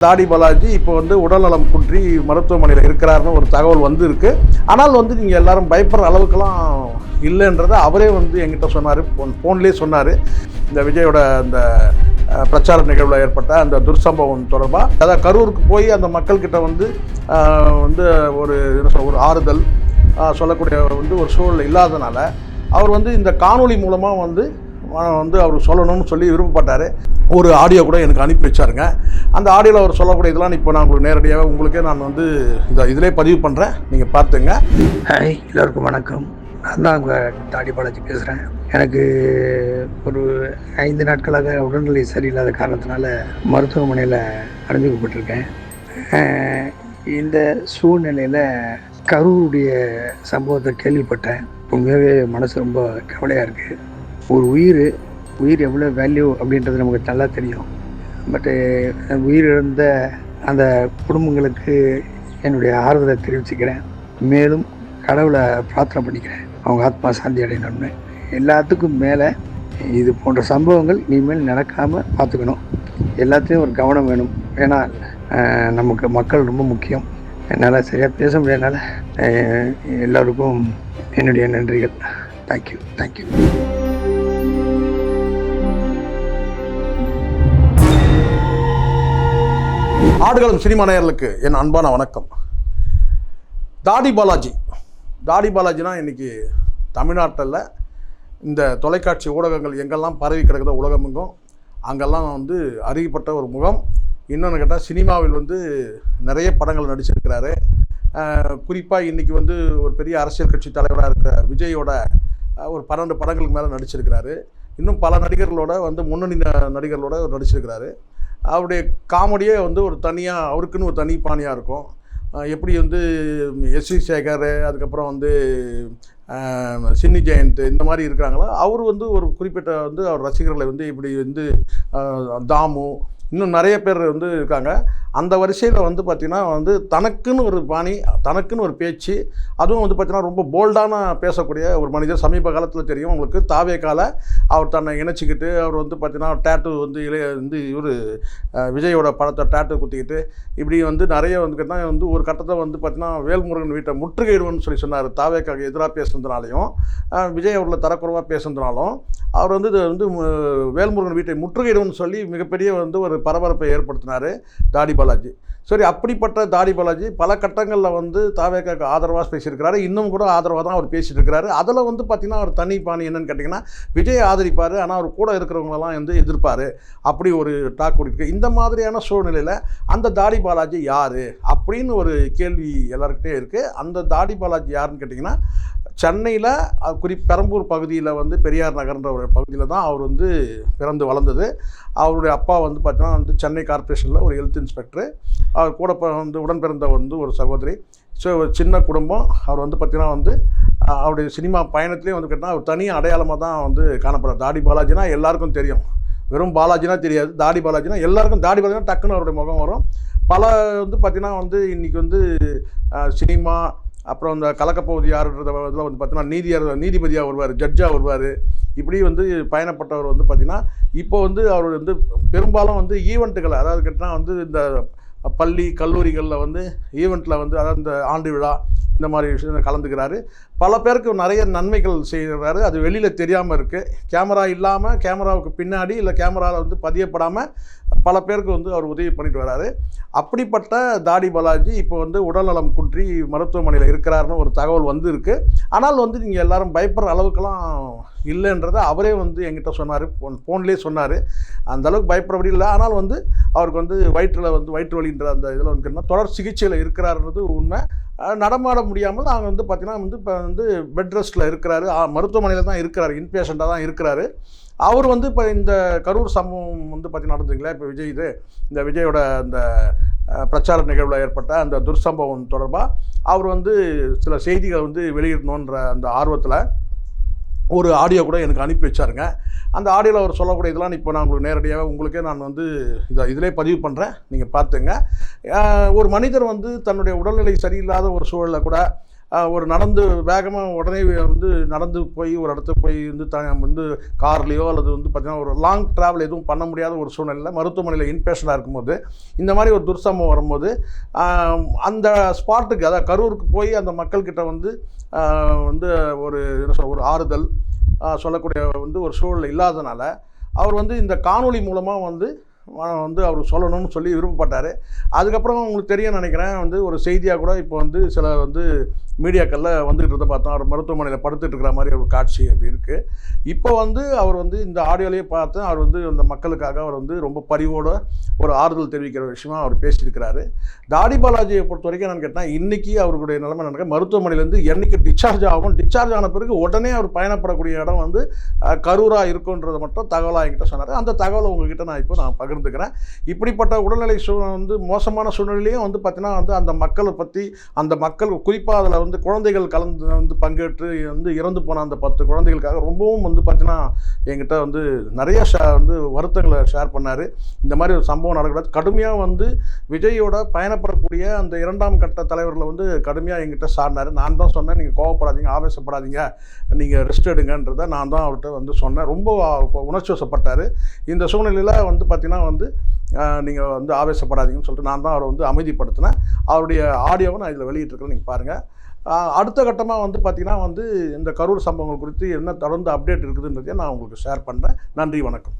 தாடி பாலாஜி இப்போ வந்து உடல்நலம் குன்றி மருத்துவமனையில் இருக்கிறாருன்னு ஒரு தகவல் வந்து இருக்கு ஆனால் வந்து நீங்கள் எல்லாரும் பயப்படுற அளவுக்குலாம் இல்லைன்றதை அவரே வந்து என்கிட்ட சொன்னார். ஃபோன் ஃபோன்லேயே சொன்னார். இந்த விஜயோட அந்த பிரச்சார நிகழ்வில் ஏற்பட்ட அந்த துர்சம்பவம் தொடர்பாக அதாவது கரூருக்கு போய் அந்த மக்கள்கிட்ட வந்து வந்து ஒரு என்ன ஒரு ஆறுதல் சொல்லக்கூடிய வந்து ஒரு சூழல் இல்லாதனால அவர் வந்து இந்த காணொளி மூலமாக வந்து வந்து அவர் சொல்லணும்னு சொல்லி விருப்பப்பட்டார். ஒரு ஆடியோ கூட எனக்கு அனுப்பி வச்சாருங்க. அந்த ஆடியோவில் அவர் சொல்லக்கூடிய இதெல்லாம் இப்போ நான் உங்களுக்கு நேரடியாக உங்களுக்கே நான் வந்து இந்த இதிலே பதிவு பண்ணுறேன் நீங்கள் பார்த்துங்க. ஹாய் எல்லோருக்கும் வணக்கம். நான் தான் உங்கள் தாடி பாலாஜி பேசுகிறேன் எனக்கு ஒரு ஐந்து நாட்களாக உடல்நிலை சரியில்லாத காரணத்தினால மருத்துவமனையில் அனுமதிக்கப்பட்டிருக்கேன். இந்த சூழ்நிலையில் கரூருடைய சம்பவத்தை கேள்விப்பட்டேன். உண்மையாகவே மனசு ரொம்ப கவலையாக இருக்குது ஒரு உயிர் உயிர் எவ்வளோ வேல்யூ அப்படின்றது நமக்கு நல்லா தெரியும். பட்டு உயிர் இழந்த அந்த குடும்பங்களுக்கு என்னுடைய ஆறுதலை தெரிவிச்சுக்கிறேன். மேலும் கடவுளை பிரார்த்தனை பண்ணிக்கிறேன். அவங்க ஆத்மா சாந்தி அடையணும்னு. எல்லாத்துக்கும் மேலே இது போன்ற சம்பவங்கள் இனிமேல் நடக்காமல் பார்த்துக்கணும். எல்லாத்துலேயும் ஒரு கவனம் வேணும். ஏன்னா நமக்கு மக்கள் ரொம்ப முக்கியம். என்னால் சரியாக பேச முடியாதனால எல்லோருக்கும் என்னுடைய நன்றிகள். தேங்க்யூ தேங்க்யூ ஆடுகளம் சினிமா நேயர்களுக்கு என் அன்பான வணக்கம். தாடி பாலாஜி. தாடி பாலாஜினா இன்னைக்கு தமிழ்நாட்டில் இந்த தொலைக்காட்சி ஊடகங்கள் எங்கெல்லாம் பரவி கிடக்குதோ உலகமெங்கும் அங்கெல்லாம் வந்து அறியப்பட்ட ஒரு முகம். இன்னொன்று கேட்டால் சினிமாவில் வந்து நிறைய படங்கள் நடிச்சிருக்கிறாரு. குறிப்பாக இன்றைக்கி வந்து ஒரு பெரிய அரசியல் கட்சி தலைவராக இருக்கிற விஜயோட ஒரு பன்னெண்டு படங்களுக்கு மேலே நடிச்சிருக்கிறாரு. இன்னும் பல நடிகர்களோட வந்து முன்னணி நடிகர்களோட நடிச்சிருக்கிறாரு. அவருடைய காமெடியே வந்து ஒரு தனியாக அவருக்குன்னு ஒரு தனி பாணியாக இருக்கும். எப்படி வந்து எஸ் வி சேகர் அதுக்கப்புறம் வந்து சின்னி ஜெயந்த் இந்த மாதிரி இருக்கிறாங்களோ அவர் வந்து ஒரு குறிப்பிட்ட வந்து அவர் ரசிகர்களை வந்து இப்படி வந்து தாமு இன்னும் நிறைய பேர் வந்து இருக்காங்க. அந்த வரிசையில் வந்து பார்த்திங்கன்னா வந்து தனக்குன்னு ஒரு பாணி தனக்குன்னு ஒரு பேச்சு அதுவும் வந்து பார்த்திங்கன்னா ரொம்ப போல்டான பேசக்கூடிய ஒரு மனிதர். சமீப காலத்தில் தெரியும் உங்களுக்கு. தாவே கால அவர் தன்னை இணைச்சிக்கிட்டு அவர் வந்து பார்த்திங்கன்னா டேட்டு வந்து இளைய வந்து இவர் விஜயோட படத்தை டேட்டு குத்திக்கிட்டு இப்படி வந்து நிறைய வந்து வந்து ஒரு கட்டத்தை வந்து பார்த்திங்கன்னா வேல்முருகன் வீட்டை முற்றுகையிடுவோம்னு சொல்லி சொன்னார். தாவேக்காக எதிராக பேசுனதுனாலையும் விஜய் அவர்களை தரக்குறைவாக பேசுனதுனாலும் அவர் வந்து இது வந்து வேல்முருகன் வீட்டை முற்றுகையிடுவோம்னு சொல்லி மிகப்பெரிய வந்து ஒரு பரபரப்பை ஏற்படுத்தினார். தாடி பாலாஜி. சரி அப்படிப்பட்ட தாடி பாலாஜி பல கட்டங்களில் வந்து தாவேக்காக்கு ஆதரவாக பேசியிருக்கிறாரு. இன்னும் கூட ஆதரவாக தான் அவர் பேசிட்டு இருக்கிறாரு அதில் வந்து பார்த்திங்கன்னா அவர் தனி பாணி என்னன்னு கேட்டிங்கன்னா விஜய் ஆதரிப்பார். ஆனால் அவர் கூட இருக்கிறவங்களெல்லாம் வந்து எதிர்ப்பார். அப்படி ஒரு டாக் ஓடிருக்கு இந்த மாதிரியான சூழ்நிலையில் அந்த தாடி பாலாஜி யார்? அப்படின்னு ஒரு கேள்வி எல்லாருக்கிட்டே இருக்குது அந்த தாடி பாலாஜி யாருன்னு கேட்டிங்கன்னா சென்னையில் குறி பெரம்பூர் பகுதியில் வந்து பெரியார் நகர்ன்ற ஒரு பகுதியில் தான் அவர் வந்து பிறந்து வளர்ந்தது. அவருடைய அப்பா வந்து பார்த்தீங்கன்னா வந்து சென்னை கார்ப்பரேஷனில் ஒரு ஹெல்த் இன்ஸ்பெக்டரு. அவர் கூட வந்து உடன் பிறந்த வந்து ஒரு சகோதரி. ஸோ ஒரு சின்ன குடும்பம். அவர் வந்து பார்த்தீங்கன்னா வந்து அவருடைய சினிமா பயணத்துலேயும் வந்து கேட்டால் அவர் தனி அடையாளமாக தான் வந்து காணப்படுறார் தாடி பாலாஜினா எல்லாருக்கும் தெரியும். வெறும் பாலாஜினா தெரியாது. தாடி பாலாஜினா எல்லாருக்கும் தாடி பாலாஜினா டக்குன்னு அவருடைய முகம் வரும். பல வந்து பார்த்திங்கன்னா வந்து இன்றைக்கி வந்து சினிமா அப்புறம் இந்த கலக்கப்பகுதி யாருன்றத இதில் வந்து பார்த்தீங்கன்னா நீதியார் நீதிபதியாக வருவார் ஜட்ஜாக வருவார். இப்படி வந்து பயணப்பட்டவர் வந்து பார்த்திங்கன்னா இப்போ வந்து அவர் வந்து பெரும்பாலும் வந்து ஈவெண்ட்டுகளை அதாவது கேட்டால் வந்து இந்த பள்ளி கல்லூரிகளில் வந்து ஈவெண்ட்டில் வந்து அதாவது இந்த ஆண்டு விழா இந்த மாதிரி விஷயம் கலந்துக்கிறாரு. பல பேருக்கு நிறைய நன்மைகள் செய்கிறாரு அது வெளியில் தெரியாமல் இருக்குது கேமரா இல்லாமல் கேமராவுக்கு பின்னாடி இல்லை கேமராவில் வந்து பதியப்படாமல் பல பேருக்கு வந்து அவர் உதவி பண்ணிட்டு வராரு. அப்படிப்பட்ட தாடி பாலாஜி இப்போ வந்து உடல்நலம் குன்றி மருத்துவமனையில் இருக்கிறாருன்னு ஒரு தகவல் வந்து இருக்குது ஆனால் வந்து நீங்கள் எல்லாரும் பயப்படுற அளவுக்கெல்லாம் இல்லைன்றதை அவரே வந்து என்கிட்ட சொன்னார். ஃபோன் ஃபோன்லேயே சொன்னார். அந்த அளவுக்கு பயப்படுறபடி இல்லை. ஆனால் வந்து அவருக்கு வந்து வயிற்றில் வந்து வயிற்று வலின்ற அந்த இதில் வந்து தொடர் சிகிச்சையில் இருக்கிறாருன்றது உண்மை. நடமாட முடியாமல் நாங்கள் வந்து பார்த்தீங்கன்னா வந்து இப்போ வந்து பெட் ரெஸ்ட்டில் இருக்கிறாரு. மருத்துவமனையில் தான் இருக்கிறாரு. இன்பேஷண்ட்டாக தான் இருக்கிறாரு. அவர் வந்து இப்போ இந்த கரூர் சம்பவம் வந்து பார்த்தீங்கன்னா நடந்துங்களா இப்போ விஜய் இது இந்த விஜயோட அந்த பிரச்சார நிகழ்வில் ஏற்பட்ட அந்த துர்சம்பவம் தொடர்பாக அவர் வந்து சில செய்திகளை வந்து வெளியிடணுன்ற அந்த ஆர்வத்தில் ஒரு ஆடியோ கூட எனக்கு அனுப்பி வச்சாருங்க. அந்த ஆடியோவில் அவர் சொல்லக்கூடிய இதெல்லாம் இப்போ நான் உங்களுக்கு நேரடியாக உங்களுக்கே நான் வந்து இதை இதிலே பதிவு பண்ணுறேன் நீங்கள் பார்த்துங்க. ஒரு மனிதர் வந்து தன்னுடைய உடல்நிலை சரியில்லாத ஒரு சூழலில் கூட ஒரு நடந்து வேகமாக உடனே வந்து நடந்து போய் ஒரு இடத்துக்கு போய் வந்து த வந்து கார்லேயோ அல்லது வந்து பார்த்திங்கன்னா ஒரு லாங் ட்ராவல் எதுவும் பண்ண முடியாத ஒரு சூழ்நிலையில் மருத்துவமனையில் இன்பேஷனாக இருக்கும்போது இந்த மாதிரி ஒரு துர்சம்பம் வரும்போது அந்த ஸ்பாட்டுக்கு அதாவது கரூருக்கு போய் அந்த மக்கள்கிட்ட வந்து வந்து ஒரு என்ன சொல் ஒரு ஆறுதல் சொல்லக்கூடிய வந்து ஒரு சூழல் இல்லாதனால அவர் வந்து இந்த காணொளி மூலமாக வந்து வந்து அவர் சொல்லணும்னு சொல்லி விருப்பப்பட்டார். அதுக்கப்புறம் உங்களுக்கு தெரியும் நினைக்கிறேன் வந்து ஒரு செய்தியாக கூட இப்போ வந்து சில வந்து மீடியாக்களில் வந்துக்கிட்டு இருந்த பார்த்தோம். அவர் மருத்துவமனையில் படுத்துட்டு இருக்கிற மாதிரி ஒரு காட்சி அப்படி இருக்குது இப்போ வந்து அவர் வந்து இந்த ஆடியோலேயே பார்த்து அவர் வந்து அந்த மக்களுக்காக அவர் வந்து ரொம்ப பரிவோட ஒரு ஆறுதல் தெரிவிக்கிற விஷயமா அவர் பேசியிருக்கிறாரு. தாடி பாலாஜியை பொறுத்த வரைக்கும் நான் கேட்டால் இன்றைக்கி அவருடைய நிலைமை நடக்க மருத்துவமனையிலேருந்து என்னைக்கு டிஸ்சார்ஜ் ஆகும் டிஸ்சார்ஜ் ஆன பிறகு உடனே அவர் பயணப்படக்கூடிய இடம் வந்து கரூராக இருக்குன்றதை மட்டும் தகவலாக என்கிட்ட சொன்னார். அந்த தகவலை உங்ககிட்ட நான் இப்போ நான் பகிர்ந்துக்கிறேன். இப்படிப்பட்ட உடல்நிலை சூ வந்து மோசமான சூழ்நிலையும் வந்து பார்த்தீங்கன்னா வந்து அந்த மக்களை பற்றி அந்த மக்கள் குறிப்பாக அதில் வந்து குழந்தைகள் கலந்து வந்து பங்கேற்று வந்து இறந்து போன அந்த பத்து குழந்தைகளுக்காக ரொம்பவும் வந்து பார்த்தீங்கன்னா என்கிட்ட வந்து நிறைய ஷே வந்து வருத்தங்களை ஷேர் பண்ணார். இந்த மாதிரி ஒரு சம்பவம் நடக்கூடாது கடுமையாக வந்து விஜயோட பயணப்படக்கூடிய அந்த இரண்டாம் கட்ட தலைவர்களை வந்து கடுமையாக எங்கிட்ட சாடினார் நான் தான் சொன்னேன் நீங்கள் கோவப்படாதீங்க ஆவேசப்படாதீங்க. நீங்கள் ரெஸ்ட் எடுங்கன்றதை நான் தான் அவர்கிட்ட வந்து சொன்னேன். ரொம்ப உணர்ச்சி வசப்பட்டார். இந்த சூழ்நிலையில் வந்து பார்த்திங்கன்னா வந்து நீங்கள் வந்து ஆவேசப்படாதீங்கன்னு சொல்லிட்டு நான் தான் அவரை வந்து அமைதிப்படுத்தினேன். அவருடைய ஆடியோவை நான் இதில் வெளியிட்டிருக்கிறேன் நீங்கள் பாருங்கள் அடுத்த கட்டமாக வந்து பார்த்திங்கன்னா வந்து இந்த கரூர் சம்பவங்கள் குறித்து என்ன தொடர்ந்து அப்டேட் இருக்குதுன்றதையும் நான் உங்களுக்கு ஷேர் பண்ணுறேன் நன்றி வணக்கம்.